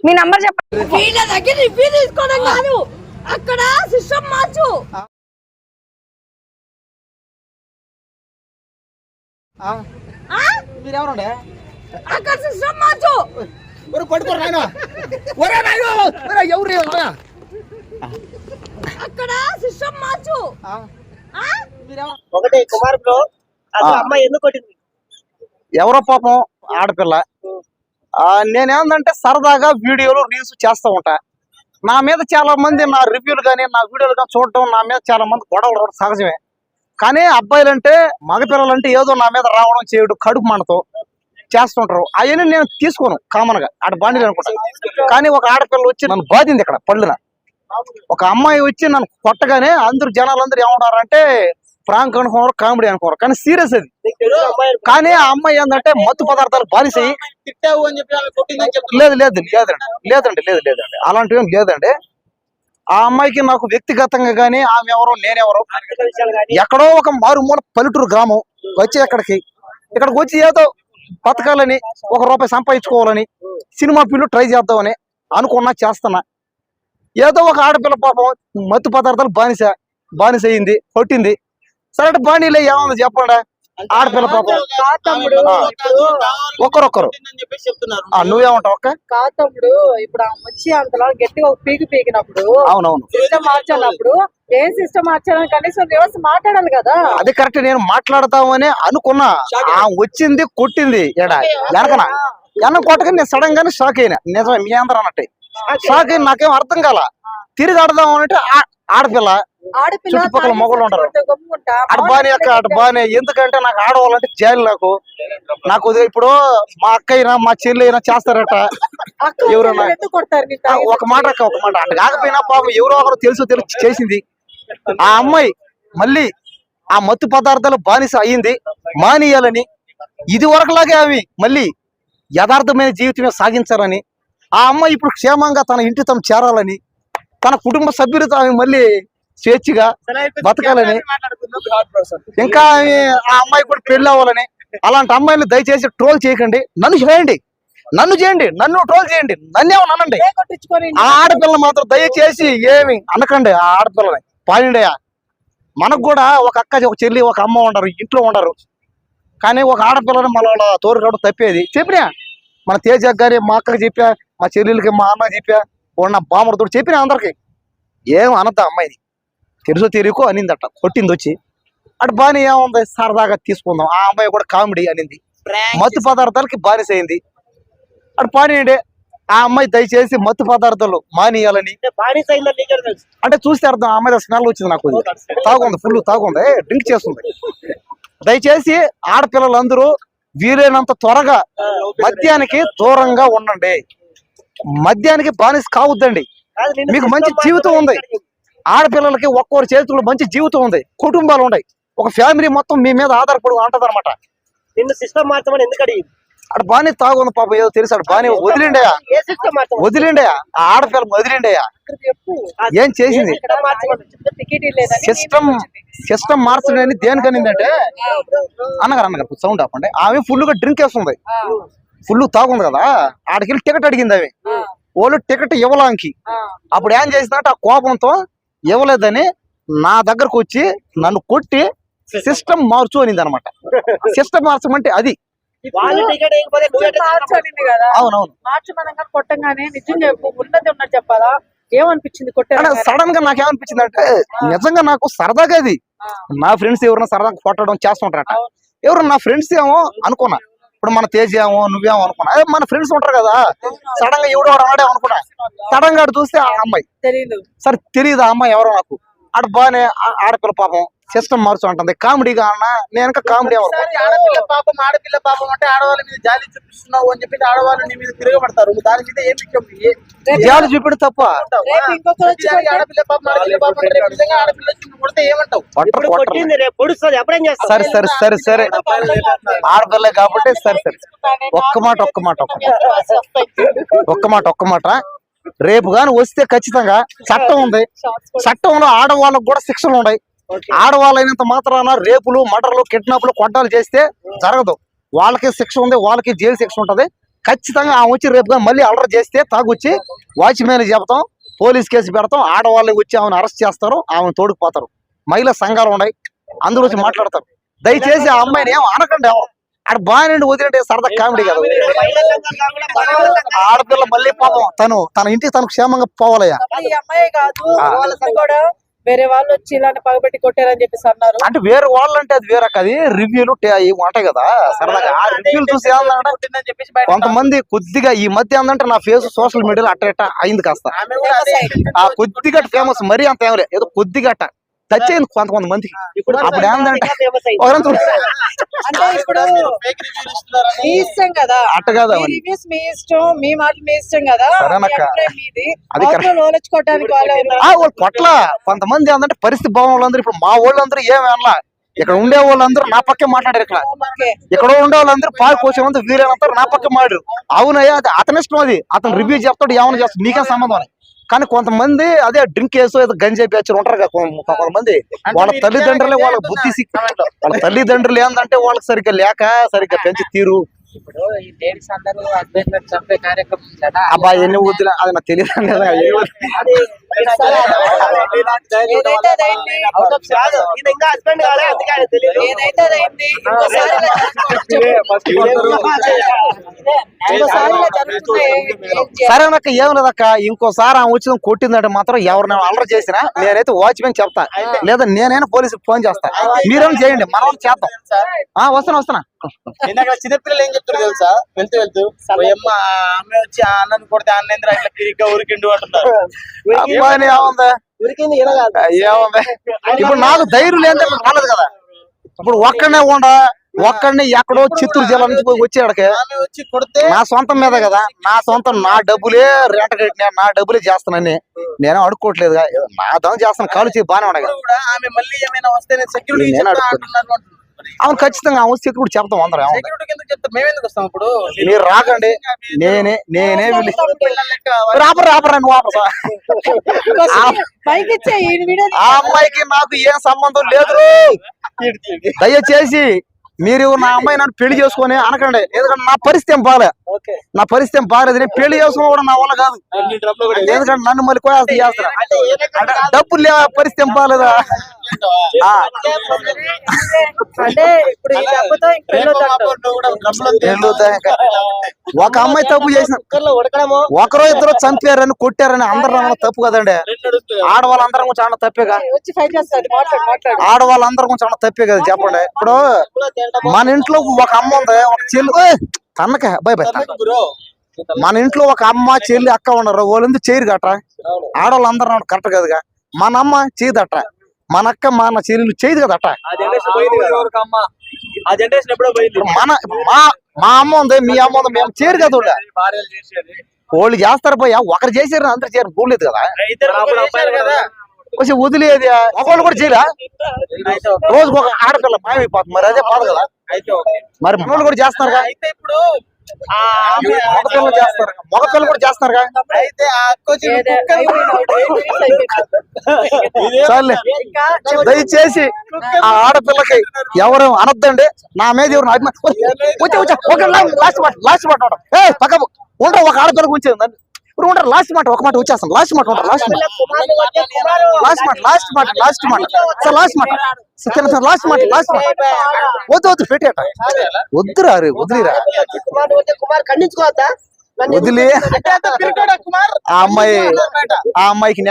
మీ number చెప్పండి. వీళ్ళ దగ్గర రివ్యూ తీసుకోవడం కాదు. అక్కడ సిస్టమ్ మార్చు. ఆ, ఆ? మీరెవరండి? అక్కడ సిస్టమ్ మార్చు. ఒరే పట్టుకోరు నాయన. ఒరే నాయన ఒరే ఎవరు ఎవరా? అక్కడ సిస్టమ్ మార్చు. ఒకటి కుమార్ బ్రో అసలు అమ్మాయి ఎందుకు కొట్టింది? ఎవరో పాపం ఆడపిల్ల. నేనేందంటే సరదాగా వీడియోలు రీల్స్ చేస్తూ ఉంటా. నా మీద చాలా మంది నా రివ్యూలు కానీ నా వీడియోలు కానీ చూడటం నా మీద చాలా మంది గొడవలు రావడం సహజమే. కానీ అబ్బాయిలంటే మగపిల్లలంటే ఏదో నా మీద రావడం చేయడం కడుపు మనతో చేస్తుంటారు. అవన్నీ నేను తీసుకోను కామన్గా. ఆడ బాండీలు అనుకుంటాను కానీ ఒక ఆడపిల్ల వచ్చి నన్ను బాధింది ఇక్కడ పళ్ళున ఒక అమ్మాయి వచ్చి నన్ను కొట్టగానే అందరు జనాలందరూ ఏమన్నారంటే ప్రాంక్ అనుకున్నారు కామెడీ అనుకున్నారు కానీ సీరియస్ అది. కానీ ఆ అమ్మాయి ఏంటంటే మత్తు పదార్థాలు బానిసై లేదు లేదు లేదండి. లేదండి లేదు లేదండి. అలాంటివి ఏం లేదండి. ఆ అమ్మాయికి నాకు వ్యక్తిగతంగా కానీ ఆమె ఎవరో నేనెవరో ఎక్కడో ఒక మారుమూల పల్లెటూరు గ్రామం వచ్చి ఇక్కడికి ఇక్కడికి వచ్చి ఏదో బతకాలని ఒక రూపాయి సంపాదించుకోవాలని సినిమా ఫీల్డ్ ట్రై చేద్దామని అనుకున్నా చేస్తున్నా. ఏదో ఒక ఆడపిల్ల పాపం మత్తు పదార్థాలు బానిస బానిస అయింది కొట్టింది. సరే బాణీలే ఏమన్నా చెప్పండి. ఆడపిల్ల పాపం. ఆ, నువ్వేమంటావు ఒక్క ఇప్పుడు వచ్చి అంతలా గట్టిగా పీకి పీకినప్పుడు అవునవును. సిస్టమ్ మార్చాలన్నప్పుడు ఏం సిస్టమ్ మార్చాలని కనీసం వ్యవస్థ మాట్లాడాలి కదా. అది కరెక్ట్ నేను మాట్లాడతామని అనుకున్నా. ఆ వచ్చింది కొట్టింది ఎడ వెనకన. వెనక కొట్టగా నేను సడన్ గానే షాక్ అయినా. నిజమే మీ అందరూ అన్నట్టు. షాక్ అయిన నాకేం అర్థం కాల? తిరిగి ఆడదాం అంటే ఆ- ఆడపిల్ల చుట్టుపక్కల ఉంటారు. తాగేసి గమ్ముకుంటా. అటు బానే అక్క అటు బానే ఎందుకంటే నాకు ఆడవాళ్ళంటే జాలి నాకు నాకు ఇప్పుడు మా అక్క అయినా మా చెల్లి అయినా చేస్తారట ఎవరన్నా? ఒక మాట అక్క ఒక మాట అటు కాకపోయినా పాపం ఎవరో ఒకరు తెలుసు తెలుసు చేసింది ఆ అమ్మాయి మళ్ళీ ఆ మత్తు పదార్థాలు బానిస అయ్యింది మానేయాలని ఇది వరకులాగే అవి మళ్ళీ యథార్థమైన జీవితమే సాగించాలని ఆ అమ్మాయి ఇప్పుడు క్షేమంగా తన ఇంటి తను చేరాలని తన కుటుంబ సభ్యులతో ఆమె మళ్ళీ స్వేచ్ఛగా బతకాలని ఇంకా ఆమె ఆ అమ్మాయి కూడా పెళ్ళి అవ్వాలని అలాంటి అమ్మాయిని దయచేసి ట్రోల్ చేయకండి. నన్ను చేయండి. నన్ను చేయండి. నన్ను ట్రోల్ చేయండి. నన్ను ఏమన్నా అనండి. ఏ కొట్టించుకొని ఆ ఆడపిల్ల మాత్రం దయచేసి ఏమి అనకండి ఆ ఆడపిల్లని. పాయిండయ్యా మనకు కూడా ఒక అక్క ఒక చెల్లి ఒక అమ్మ ఉండరు ఇంట్లో ఉండరు. కానీ ఒక ఆడపిల్లని మన వాళ్ళ తోరుగాడు తప్పేది. చెప్పినా? మన తేజ గారి మా అక్కకి చెప్పా మా చెల్లెలకి మా అన్నకి చెప్పా ఉన్న బామరతో చెప్పినా అందరికి? ఏం అనద్దా అమ్మాయిని? తెలుసో తెలియకో అనిందట కొట్టింది వచ్చి. అటు బాని ఏముంది? సరదాగా తీసుకుందాం. ఆ అమ్మాయి కూడా కామెడీ అనింది. మత్తు పదార్థాలకి బానిస అయింది. అటు పానీయండి ఆ అమ్మాయి దయచేసి మత్తు పదార్థాలు మానేయాలని. అంటే చూస్తే అర్థం ఆ అమ్మాయి స్మెల్ వచ్చింది నాకు. తాగుంది ఫుల్ తాగుంది. డ్రింక్ చేస్తుంది. దయచేసి ఆడపిల్లలందరూ వీలైనంత త్వరగా మద్యానికి దూరంగా ఉండండి. మద్యానికి బానిస కావద్దండి. మీకు మంచి జీవితం ఉంది. ఆడపిల్లలకి ఒక్కొక్కరి చేతుల్లో మంచి జీవితం ఉంది. కుటుంబాలు ఉన్నాయి. ఒక ఫ్యామిలీ మొత్తం మీ మీద ఆధారపడి ఉంటది నిన్ను సిస్టమ్ మార్చమని ఎందుకు అడిగింది అక్కడ బాగానే తాగుంది పాపం ఏదో తెలుసు అక్కడ బాగానే వదిలిండయా వదిలిండయా ఆ ఆడపిల్ల వదిలిండయా ఏం చేసింది? సిస్టమ్ సిస్టమ్ మార్చడని దేనికనిందంటే అన్నగారు అన్నగారు సౌండ్ ఆపండి. ఆమె ఫుల్గా డ్రింక్ వేస్తుంది. ఫుల్ తాగుంది కదా ఆడికెళ్ళి టికెట్ అడిగింది ఆమె. వాళ్ళు టికెట్ ఇవ్వలాంకి. అప్పుడు ఏం చేసిందంటే ఆ కోపంతో ఇవ్వలేదని నా దగ్గరకు వచ్చి నన్ను కొట్టి సిస్టమ్ మార్చు అనింది అనమాట సిస్టమ్ మార్చమంటే అది. అవునవును. కొట్టంగానే నిజం చెప్పు ఉన్నది ఉన్నది చెప్పాలా? ఏమనిపించింది సడన్గా నాకేమనిపించింది అంటే నిజంగా నాకు సరదాగా అది. నా ఫ్రెండ్స్ ఎవరైనా సరదాగా కొట్టడం చేస్తుంటారట. ఎవరు నా ఫ్రెండ్స్ ఏమో అనుకున్నా. ఇప్పుడు మన తేజ్ ఏమో నువ్వేమో అనుకున్నా. అదే మన ఫ్రెండ్స్ ఉంటారు కదా. సడన్గా ఎవడో అన్నాడే అనుకున్నా. సడన్గా చూస్తే ఆ అమ్మాయి. సరే తెలియదు ఆ అమ్మాయి ఎవరో నాకు? అటు బాగానే ఆ- ఆడపిల్ల పాపం సిస్టమ్ మార్చు అంటుంది కామెడీగా అన్న నేను ఇంకా కామెడీ ఎవరు ఒకసారి ఆడపిల్ల పాపం ఆడపిల్ల పాపం అంటే ఆడవాళ్ళ మీద జాలి చూపిస్తున్నావు అని చెప్పి ఆడవాళ్ళు నీ మీద తిరగబడతారు నువ్వు దాని మీద ఏం విషయం ఏ- జాలి చూపిడు తప్ప రేపు ఇంకొకరు వచ్చి నిజంగా ఆడపిల్ల పాపం ఆడపిల్ల పాపం అంటే రేపు నిజంగా ఆడపిల్ల వచ్చి నువ్వు కొడితే ఏమంటావు పట్టరు ఇప్పుడు కొట్టరు కొట్టింది రేపు పొడుస్తుంది ఎప్పుడేం చేస్తావు సరే సరే సరే సరే ఆడపిల్లే కాబట్టి సరే సరే ఒక్క మాట ఒక్క మాట ఒక్క మాట ఒక్క మాట ఒక్క మాట రేపు గాని వస్తే ఖచ్చితంగా చట్టం ఉంది. చట్టంలో ఆడవాళ్ళకు కూడా శిక్షలు ఉన్నాయి. ఆడవాళ్ళైనంత మాత్రాన రేపులు మర్డర్లు కిడ్నాప్లు కొట్టాలు చేస్తే జరగదు. వాళ్ళకి శిక్ష ఉంది వాళ్ళకి జైలు శిక్ష ఉంటది. ఖచ్చితంగా ఆమె వచ్చి రేపు కానీ మళ్ళీ అలర్ చేస్తే తాగొచ్చి వాచ్మెన్ చెప్తాం పోలీస్ కేసు పెడతాం ఆడవాళ్ళకి వచ్చి ఆమెను అరెస్ట్ చేస్తారు ఆమెను తోడుకుపోతారు మహిళా సంఘాలు ఉన్నాయి అందరూ వచ్చి మాట్లాడతారు. దయచేసి ఆ అమ్మాయిని ఏం అనకండి ఎవరు. ఆడ బాగా వదిలింటే సరదా కామెడీ కదా. ఆడపిల్ల మళ్ళీ పాపం తను తన ఇంటికి తను క్షేమంగా పోవాలయ్యా. అమ్మాయి కాదు కూడా వేరే వాళ్ళు వచ్చి ఇలాంటి పగబెట్టి కొట్టారని చెప్పేసి అన్నారు. అంటే వేరే వాళ్ళు అంటే అది వేరే అది రివ్యూలు ఉంటాయి కదా సరదాగా. ఆ రివ్యూలు చూసి చెప్పేసి కొంతమంది కొద్దిగా ఈ మధ్య ఏంటంటే నా ఫేస్ సోషల్ మీడియాలో అట్ట ఇట్ట అయింది కాస్త. ఆ కొద్దిగా ఫేమస్ మరీ అంత ఏమలే ఏదో కొద్దిగా అట్ట. టచ్ అయింది కొంత కొంతమందికి ఇప్పుడు అప్పుడు ఒకరంతా అంటే ఇప్పుడు మీ ఇష్టం కదా. అట్ట కాదు రివ్యూస్ మీ ఇష్టం మీ మాటలు మీ ఇష్టం కదా. వాళ్ళు పట్ల కొంతమంది ఏంటంటే పరిస్థితి భావం వాళ్ళందరూ ఇప్పుడు మా వాళ్ళందరూ ఏమి అనలా. ఇక్కడ ఉండే వాళ్ళందరూ నా పక్కే మాట్లాడారు ఇక్కడ. ఇక్కడ ఉండే వాళ్ళందరూ పాలు కోసేమంతా వీరేనంతా నా పక్క మాట్లాడు అవునయ్యా అది అతని ఇష్టం అది. అతను రివ్యూ చెప్తాడు ఏమైనా చేస్తాడు. నీకేం సంబంధం అని. కానీ కొంతమంది అదే డ్రింక్ వేసు ఏదో గంజాయి బ్యాచ్ ఉంటారు కదా కొంతమంది. వాళ్ళ తల్లిదండ్రులే వాళ్ళ బుద్ధి వాళ్ళ తల్లిదండ్రులు ఏంటంటే వాళ్ళకి సరిగ్గా లేక సరిగ్గా పెంచి తీరు. ఇప్పుడు ఈ లేడీస్ అందరూ హస్బెండ్ చంపే కార్యక్రమం కదా అబ్బా ఎన్ని వద్దులే. అది నాకు తెలియదు ఇంకా హస్బెండ్ కాలే అందుకే ఆయన తెలియదు ఏదైతే? సరే అక్క ఏం లేదక్క ఇంకోసారి ఆమె వచ్చి కొట్టిందంటే మాత్రం ఎవరిని అల్లరి చేసినా నేనైతే వాచ్మెన్ చెప్తా. లేదా నేనైనా పోలీసుకి ఫోన్ చేస్తా. మీరేం చేయండి మనం చేద్దాం. ఆ వస్తాను వస్తున్నా. ఇందాక చిన్నపిల్లలు ఏం చెప్తారు తెలుసా? వెళ్తూ వెళ్తూ అమ్మ ఆమె వచ్చి ఆ అన్నని కొడితే అన్నేంద్ర ఇట్లా అంటున్నారు. ఉరికింది ఏముంది? ఇప్పుడు నాకు ధైర్యం లేదంటే రాలేదు కదా. ఇప్పుడు ఒక్కడనే ఉండ ఒక్కడిని ఎక్కడో చిత్తూరు జిల్లా నుంచి పోయి వచ్చేడకి ఆమె వచ్చి కొడితే నా సొంతం మీద కదా నా సొంతం నా డబ్బులే రెంట కట్టినా నా డబ్బులే చేస్తానని నేనే అడుక్కోవట్లేదు నా దం చేస్తాను కాలు చేయి బాగానే ఉన్నాయి కదా కూడా ఆమె మళ్ళీ ఏమైనా వస్తే నేను సెక్యూరిటీ నేను అడుగుతున్నా. అవును ఖచ్చితంగా. చెప్తాం అందరం. ఏముంది. సెక్యూరిటీ చెప్తాం? మేము ఎందుకు వస్తాం ఇప్పుడు మీరు రాకండి. నేనే నేనే రాపరు రాపరు వీడియో ఆ అమ్మాయికి నాకు ఏం సంబంధం లేదు దయచేసి మీరు నా అమ్మాయి నన్ను పెళ్ళి చేసుకొని అనకండి. ఎందుకంటే నా పరిస్థితి ఏం బాలే. ఓకే. నా పరిస్థితి ఏం బాలేదు. నేను పెళ్ళి చేసుకున్నా కూడా నా వల్ల కాదు. ఎందుకంటే నన్ను మళ్ళీ కోయాల్సి అంటే డబ్బులు లేవా? పరిస్థితి ఏం బాలేదా? ఆ, అంటే ఇప్పుడు ఈ డబ్బుతో? ఒక అమ్మాయి తప్పు చేసిన ఒకరో ఇద్దరు చంపారని కొట్టారని అందరూ తప్పు కదండి. ఆడవాళ్ళందరం కొంచెం అన్న తప్పేగా ఆడవాళ్ళందరం కొంచెం అన్న తప్పే కదా చెప్పండి. ఇప్పుడు మన ఇంట్లో ఒక అమ్మ ఉంది ఒక చెల్లి తన్నక బై బై మన ఇంట్లో ఒక అమ్మ చెల్లి అక్క ఉన్నారు వాళ్ళందరూ చేయరు గట్ట ఆడవాళ్ళందరూ కరెక్ట్ కదగా? మన అమ్మ చేయదట మన అక్క మన చెల్లెలు చేయదు కదా. ఆ జనరేషన్ ఎప్పుడో పోయింది? ఇప్పుడు మన మా మా అమ్మ ఉంది మీ అమ్మ ఉంది మేము చేయరు కదా వాళ్ళు. చేస్తారు పోయా ఒకరు చేసారు అందరు చేయరు కూడలేదు కదా. వచ్చి వదిలేది ఒకళ్ళు కూడా చేయరా రోజుకు ఒక ఆడపిల్ల మాయమైపోతుంది మరి అదే బాధ కదా. అయితే ఓకే. మరి మనోళ్ళు కూడా ఆమె మగపిల్లలు చేస్తారు. మగపిల్లలు కూడా అయితే. చాలే. ఇంకా దయచేసి ఆ ఆడపిల్లకి ఎవరు అనొద్దండి. నా మీద ఎవరు అభిమానం వచ్చా వచ్చా. ఒక లాస్ట్ మాట లాస్ట్ ఉంటాం ఏ పక్క ఉండరు ఒక ఆడపిల్ల గురించి ఇప్పుడు ఉండరు లాస్ట్ మాట ఒక మాట వచ్చేస్తాను లాస్ట్ మాట ఉంటారు లాస్ట్ మాట. లాస్ట్ మాట లాస్ట్ మాట లాస్ట్ మాట. సార్ లాస్ట్ మాట. సార్ లాస్ట్ మాట లాస్ట్ మాట. వద్దు వద్దు పెట్టేట వద్దురా రే వదిలిరా. వదిలి. ఆ అమ్మాయి ఆ అమ్మాయికి